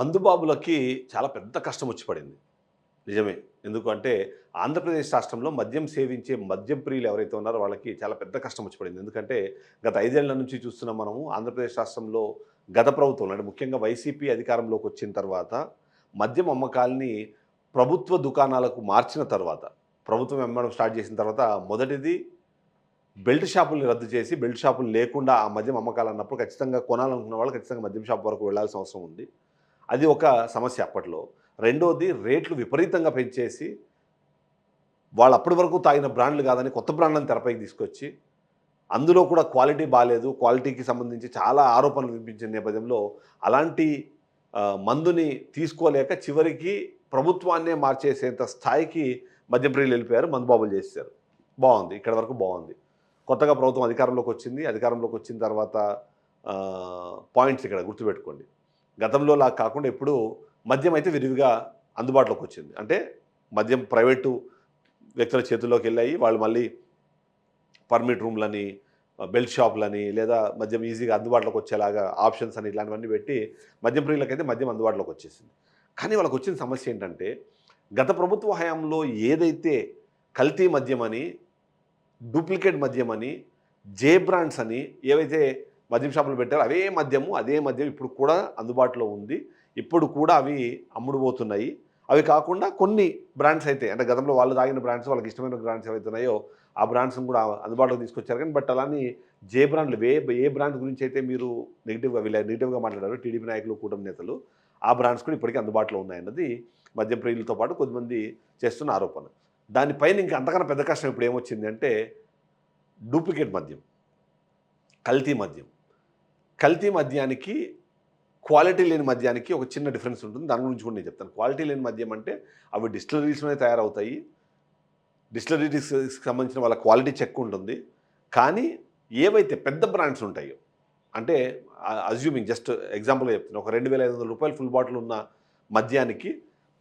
మందుబాబులకి చాలా పెద్ద కష్టం వచ్చి పడింది. నిజమే. ఎందుకంటే ఆంధ్రప్రదేశ్ రాష్ట్రంలో మద్యం సేవించే మద్యం ప్రియులు ఎవరైతే ఉన్నారో వాళ్ళకి చాలా పెద్ద కష్టం వచ్చి పడింది. ఎందుకంటే గత ఐదేళ్ళ నుంచి చూస్తున్నాం మనము ఆంధ్రప్రదేశ్ రాష్ట్రంలో గత ప్రభుత్వం అంటే ముఖ్యంగా వైసీపీ అధికారంలోకి వచ్చిన తర్వాత మద్యం అమ్మకాల్ని ప్రభుత్వ దుకాణాలకు మార్చిన తర్వాత ప్రభుత్వం అమ్మడం స్టార్ట్ చేసిన తర్వాత మొదటిది బెల్ట్ షాపుల్ని రద్దు చేసి బెల్ట్ షాపులు లేకుండా ఆ మద్యం అమ్మకాలు అన్నప్పుడు ఖచ్చితంగా కొనాలనుకున్న వాళ్ళు ఖచ్చితంగా మద్యం షాప్ వరకు వెళ్ళాల్సిన అవసరం ఉంది. అది ఒక సమస్య అప్పట్లో. రెండోది రేట్లు విపరీతంగా పెంచేసి వాళ్ళు అప్పటి వరకు తాగిన బ్రాండ్లు కాదని కొత్త బ్రాండ్లను తెరపైకి తీసుకొచ్చి అందులో కూడా క్వాలిటీ బాగాలేదు క్వాలిటీకి సంబంధించి చాలా ఆరోపణలు వినిపించిన నేపథ్యంలో అలాంటి మందుని తీసుకోలేక చివరికి ప్రభుత్వాన్నే మార్చేసేంత స్థాయికి మధ్యప్రియులు వెళ్ళిపోయారు. మందుబాబులు చేశారు బాగుంది. ఇక్కడ వరకు బాగుంది. కొత్తగా ప్రభుత్వం అధికారంలోకి వచ్చింది. అధికారంలోకి వచ్చిన తర్వాత పాయింట్స్ ఇక్కడ గుర్తుపెట్టుకోండి. గతంలో లాగా కాకుండా ఇప్పుడు మద్యం అయితే విరివిగా అందుబాటులోకి వచ్చింది. అంటే మద్యం ప్రైవేటు వ్యక్తుల చేతుల్లోకి వెళ్ళాయి. వాళ్ళు మళ్ళీ పర్మిట్ రూమ్లని బెల్ట్ షాపులని లేదా మద్యం ఈజీగా అందుబాటులోకి వచ్చేలాగా ఆప్షన్స్ అని ఇలాంటివన్నీ పెట్టి మద్యం ప్రియులకైతే మద్యం అందుబాటులోకి వచ్చేసింది. కానీ వాళ్ళకి వచ్చిన సమస్య ఏంటంటే గత ప్రభుత్వ హయాంలో ఏదైతే కల్తీ మద్యం అని డూప్లికేట్ మద్యం అని జే బ్రాండ్స్ అని ఏవైతే మద్యం షాపులు పెట్టారు. అవే మద్యము అదే మద్యం ఇప్పుడు కూడా అందుబాటులో ఉంది. ఇప్పుడు కూడా అవి అమ్ముడుపోతున్నాయి. అవి కాకుండా కొన్ని బ్రాండ్స్ అయితే అంటే గతంలో వాళ్ళు తాగిన బ్రాండ్స్ వాళ్ళకి ఇష్టమైన బ్రాండ్స్ ఏవైతున్నాయో ఆ బ్రాండ్స్ని కూడా అందుబాటులోకి తీసుకొచ్చారు. కానీ బట్ అలానే జే బ్రాండ్లు ఏ ఏ బ్రాండ్ గురించి అయితే మీరు నెగిటివ్గా వీళ్ళ నెగిటివ్గా మాట్లాడారు టీడీపీ నాయకులు కూటమి నేతలు ఆ బ్రాండ్స్ కూడా ఇప్పటికీ అందుబాటులో ఉన్నాయన్నది మద్యం ప్రియులతో పాటు కొద్దిమంది చేస్తున్న ఆరోపణ. దానిపైన ఇంకా అంతకన్నా పెద్ద కష్టం ఇప్పుడు ఏమొచ్చిందంటే డూప్లికేట్ మద్యం కల్తీ మద్యం. కల్తీ మద్యానికి క్వాలిటీ లేని మద్యానికి ఒక చిన్న డిఫరెన్స్ ఉంటుంది. దాని గురించి కూడా నేను చెప్తాను. క్వాలిటీ లేని మద్యం అంటే అవి డిస్టిలరీస్లోనే తయారవుతాయి. డిస్టిలరీస్కి సంబంధించిన వాళ్ళ క్వాలిటీ చెక్ ఉంటుంది. కానీ ఏవైతే పెద్ద బ్రాండ్స్ ఉంటాయో అంటే అజ్యూమింగ్ జస్ట్ ఎగ్జాంపుల్గా చెప్తాను ఒక రెండు వేల ఐదు వందల రూపాయలు ఫుల్ బాటిల్ ఉన్న మద్యానికి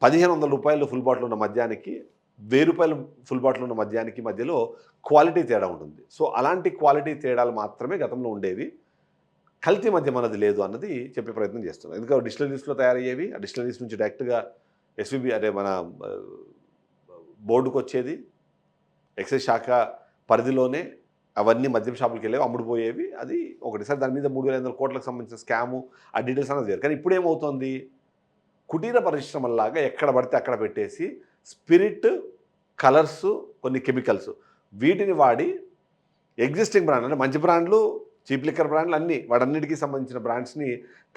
పదిహేను వందల రూపాయలు ఫుల్ బాటిల్ ఉన్న మద్యానికి వెయ్యి రూపాయలు ఫుల్ బాటిల్ ఉన్న మద్యానికి మధ్యలో క్వాలిటీ తేడా ఉంటుంది. సో అలాంటి క్వాలిటీ తేడాలు మాత్రమే గతంలో ఉండేవి. కల్తీ మధ్య మనది లేదు అన్నది చెప్పే ప్రయత్నం చేస్తున్నాం ఎందుకంటే డిజిటల్ న్యూస్లో తయారయ్యేవి ఆ డిజిటల్ న్యూస్ నుంచి డైరెక్ట్గా ఎస్విబి అదే మన బోర్డుకు వచ్చేది ఎక్సైజ్ శాఖ పరిధిలోనే అవన్నీ మద్యం షాపులకి వెళ్ళేవి అమ్ముడుపోయేవి. అది ఒకటిసారి దాని మీద మూడు వేల ఐదు వందల కోట్లకు సంబంధించిన స్కాము ఆ డీటెయిల్స్ అనేది వేరు. కానీ ఇప్పుడు ఏమవుతోంది కుటీర పరిశ్రమల్లాగా ఎక్కడ పడితే అక్కడ పెట్టేసి స్పిరిట్ కలర్స్ కొన్ని కెమికల్స్ వీటిని వాడి ఎగ్జిస్టింగ్ బ్రాండ్ అంటే మంచి బ్రాండ్లు చీప్ లిక్కర్ బ్రాండ్లు అన్నీ వాటన్నిటికీ సంబంధించిన బ్రాండ్స్ని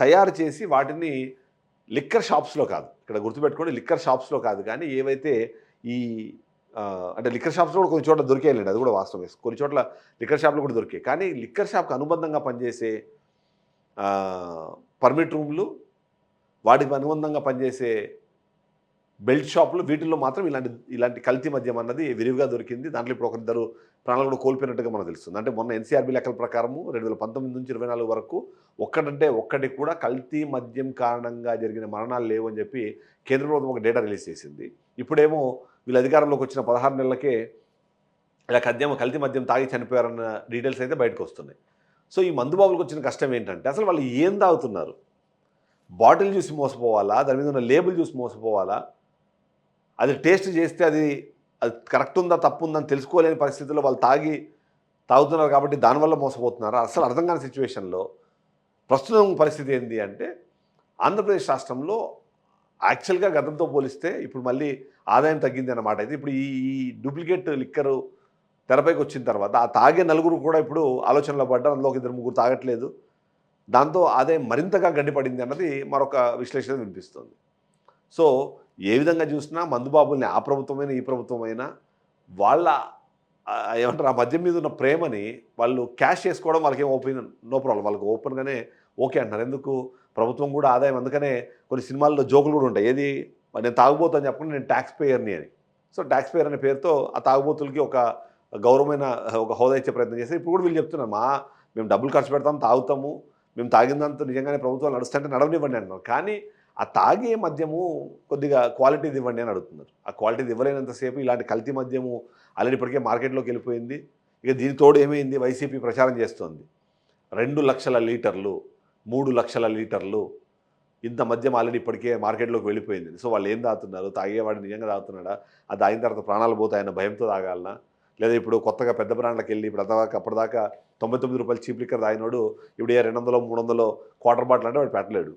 తయారు చేసి వాటిని లిక్కర్ షాప్స్లో కాదు. ఇక్కడ గుర్తుపెట్టుకోండి లిక్కర్ షాప్స్లో కాదు. కానీ ఏవైతే ఈ అంటే లిక్కర్ షాప్స్లో కూడా కొన్ని చోట్ల దొరికేయండి. అది కూడా వాస్తవమే కొన్ని చోట్ల లిక్కర్ షాప్లు కూడా దొరికాయి. కానీ లిక్కర్ షాప్కి అనుబంధంగా పనిచేసే పర్మిట్ రూమ్లు వాటికి అనుబంధంగా పనిచేసే బెల్ట్ షాపులు వీటిల్లో మాత్రం ఇలాంటి ఇలాంటి కల్తీ మద్యం అన్నది విరివిగా దొరికింది. దాంట్లో ఇప్పుడు ఒకరిద్దరు ప్రాణాలు కూడా కోల్పోయినట్టుగా మనకు తెలుస్తుంది. అంటే మొన్న ఎన్సీఆర్బీ లెక్కల ప్రకారము రెండు వేల పంతొమ్మిది నుంచి ఇరవై నాలుగు వరకు ఒక్కటంటే ఒక్కటి కూడా కల్తీ మద్యం కారణంగా జరిగిన మరణాలు లేవు అని చెప్పి కేంద్ర ప్రభుత్వం ఒక డేటా రిలీజ్ చేసింది. ఇప్పుడేమో వీళ్ళు అధికారంలోకి వచ్చిన పదహారు నెలలకే ఇలా కద్యం కల్తీ మద్యం తాగి చనిపోయారన్న డీటెయిల్స్ అయితే బయటకు వస్తున్నాయి. సో ఈ మందుబాబులకు వచ్చిన కష్టం ఏంటంటే అసలు వాళ్ళు ఏం తాగుతున్నారు? బాటిల్ చూసి మోసపోవాలా? దాని మీద ఉన్న లేబుల్ చూసి మోసపోవాలా? అది టేస్ట్ చేస్తే అది అది కరెక్ట్ ఉందా తప్పు ఉందని తెలుసుకోలేని పరిస్థితుల్లో వాళ్ళు తాగి తాగుతున్నారు కాబట్టి దానివల్ల మోసపోతున్నారు. అసలు అర్థం కాని సిచ్యువేషన్లో ప్రస్తుతం పరిస్థితి ఏంటి అంటే ఆంధ్రప్రదేశ్ రాష్ట్రంలో యాక్చువల్గా గతంతో పోలిస్తే ఇప్పుడు మళ్ళీ ఆదాయం తగ్గింది అన్నమాట. అయితే ఇప్పుడు ఈ ఈ డూప్లికేట్ లిక్కరు తెరపైకి వచ్చిన తర్వాత ఆ తాగే నలుగురు కూడా ఇప్పుడు ఆలోచనలో పడ్డారు. అందులో ఇద్దరు ముగ్గురు తాగట్లేదు. దాంతో ఆదాయం మరింతగా గడ్డిపడింది అన్నది మరొక విశ్లేషణ వినిపిస్తుంది. సో ఏ విధంగా చూసినా మందుబాబుల్ని ఆ ప్రభుత్వమైన ఈ ప్రభుత్వమైనా వాళ్ళ ఏమంటారు ఆ మద్యం మీద ఉన్న ప్రేమని వాళ్ళు క్యాష్ చేసుకోవడం వాళ్ళకి ఏం ఓపెన్ నో ప్రాబ్లం. వాళ్ళకి ఓపెన్గానే ఓకే అంటున్నారు. ఎందుకు? ప్రభుత్వం కూడా ఆదాయం అందుకనే కొన్ని సినిమాల్లో జోకులు కూడా ఉంటాయి. ఏది? నేను తాగుబోతు అని చెప్పకుండా నేను ట్యాక్స్ పేయర్ని అని. సో ట్యాక్స్ పేయర్ అనే పేరుతో ఆ తాగుబోతులకి ఒక గౌరవమైన ఒక హోదా ఇచ్చే ప్రయత్నం చేస్తే ఇప్పుడు కూడా వీళ్ళు చెప్తున్నారు మా మేము డబ్బులు ఖర్చు పెడతాం తాగుతాము. మేము తాగిందంత నిజంగానే ప్రభుత్వాలు నడుస్తుంటే నడవనివ్వండి అంటున్నారు. కానీ ఆ తాగే మద్యము కొద్దిగా క్వాలిటీది ఇవ్వండి అని అడుగుతున్నారు. ఆ క్వాలిటీది ఇవ్వలేనంతసేపు ఇలాంటి కల్తీ మద్యము ఆల్రెడీ ఇప్పటికే మార్కెట్లోకి వెళ్ళిపోయింది. ఇక దీని తోడు ఏమైంది? వైసీపీ ప్రచారం చేస్తోంది. రెండు లక్షల లీటర్లు మూడు లక్షల లీటర్లు ఇంత మద్యం ఆల్రెడీ ఇప్పటికే మార్కెట్లోకి వెళ్ళిపోయింది. సో వాళ్ళు ఏం తాగుతున్నారు తాగేవాడు నిజంగా తాగుతున్నాడా అది తాగిన తర్వాత ప్రాణాలు పోతాయన్న భయంతో తాగాలనా? లేదా ఇప్పుడు కొత్తగా పెద్ద బ్రాండ్లకు వెళ్ళి ఇప్పుడు అంతదాకా అప్పటిదాకా తొంభై తొమ్మిది రూపాయలు చీప్ లిక్కర్ తాగినోడు ఇప్పుడు ఏ రెండు వందలో మూడు వందలు క్వార్టర్ బాటిల్ అంటే వాడు పెట్టలేడు.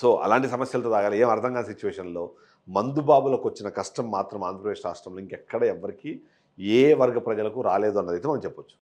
సో అలాంటి సమస్యలతో తాగాలి. ఏం అర్థం కాని సిచ్యువేషన్లో మందుబాబులకు వచ్చిన కష్టం మాత్రం ఆంధ్రప్రదేశ్ రాష్ట్రంలో ఇంకెక్కడ ఎవరికి ఏ వర్గ ప్రజలకు రాలేదు అన్నది అయితే మనం చెప్పొచ్చు.